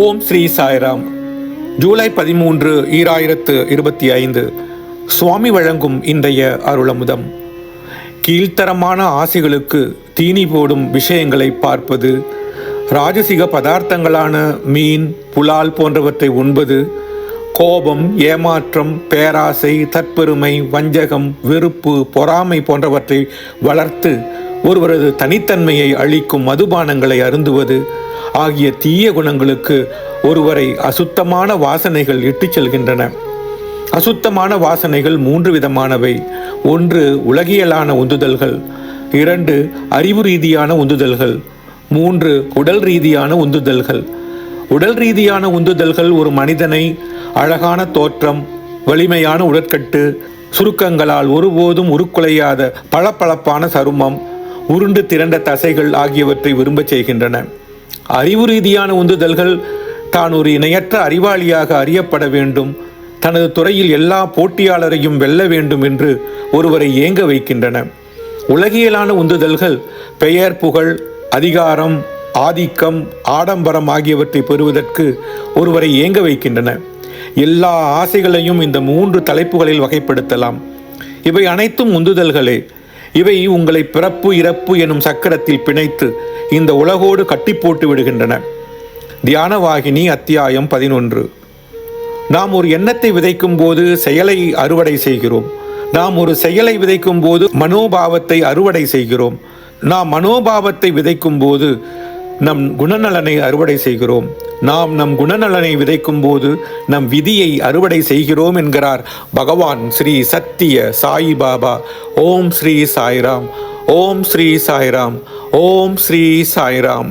ஓம் ஸ்ரீ சாய்ராம். ஜூலை பதிமூன்று ஈராயிரத்து இருபத்தி ஐந்து. சுவாமி வழங்கும் இன்றைய அருளமுதம். கீழ்த்தரமான ஆசைகளுக்கு தீனி போடும் விஷயங்களை பார்ப்பது ராஜசிக பதார்த்தங்களான மீன் புலால் போன்றவற்றை உண்பது கோபம் ஏமாற்றம் பேராசை தற்பெருமை வஞ்சகம் வெறுப்பு பொறாமை போன்றவற்றை வளர்த்து ஒருவரது தனித்தன்மையை அளிக்கும் மதுபானங்களை அருந்துவது ஆகிய தீய குணங்களுக்கு ஒருவரை அசுத்தமான வாசனைகள் இட்டுச் செல்கின்றன. அசுத்தமான வாசனைகள் மூன்று விதமானவை. ஒன்று உலகியலான உந்துதல்கள். இரண்டு அறிவு ரீதியான உந்துதல்கள். மூன்று உடல் ரீதியான உந்துதல்கள். உடல் ரீதியான உந்துதல்கள் ஒரு மனிதனை அழகான தோற்றம் வலிமையான உடற்கட்டு சுருக்கங்களால் ஒருபோதும் உருக்குலையாத பளபளப்பான சருமம் உருண்டு திரண்ட தசைகள் ஆகியவற்றை விரும்பச் செய்கின்றன. அறிவு ரீதியான உந்துதல்கள் தான் ஒரு இணையற்ற அறிவாளியாக அறியப்பட வேண்டும். தனது துறையில் எல்லா போட்டியாளரையும் வெல்ல வேண்டும் என்று ஒருவரை ஏங்க வைக்கின்றன. உலகியலான உந்துதல்கள் பெயர் புகழ் அதிகாரம் ஆதிக்கம் ஆடம்பரம் ஆகியவற்றை பெறுவதற்கு ஒருவரை ஏங்க வைக்கின்றன. எல்லா ஆசைகளையும் இந்த மூன்று தலைப்புகளில் வகைப்படுத்தலாம். இவை அனைத்தும் உந்துதல்களே. இவை உங்களை பிறப்பு இறப்பு எனும் சக்கரத்தில் பிணைத்து இந்த உலகோடு கட்டி போட்டு விடுகின்றன. தியானவாகினி அத்தியாயம் பதினொன்று. நாம் ஒரு எண்ணத்தை விதைக்கும் போது செயலை அறுவடை செய்கிறோம். நாம் ஒரு செயலை விதைக்கும் போது மனோபாவத்தை அறுவடை செய்கிறோம். நாம் மனோபாவத்தை விதைக்கும் போது நம் குணநலனை அறுவடை செய்கிறோம். நாம் நம் குணநலனை விதைக்கும் போது நம் விதியை அறுவடை செய்கிறோம் என்கிறார் பகவான் ஸ்ரீ சத்திய சாயி பாபா. ஓம் ஸ்ரீ சாய்ராம். ஓம் ஸ்ரீ சாய்ராம். ஓம் ஸ்ரீ சாய்ராம்.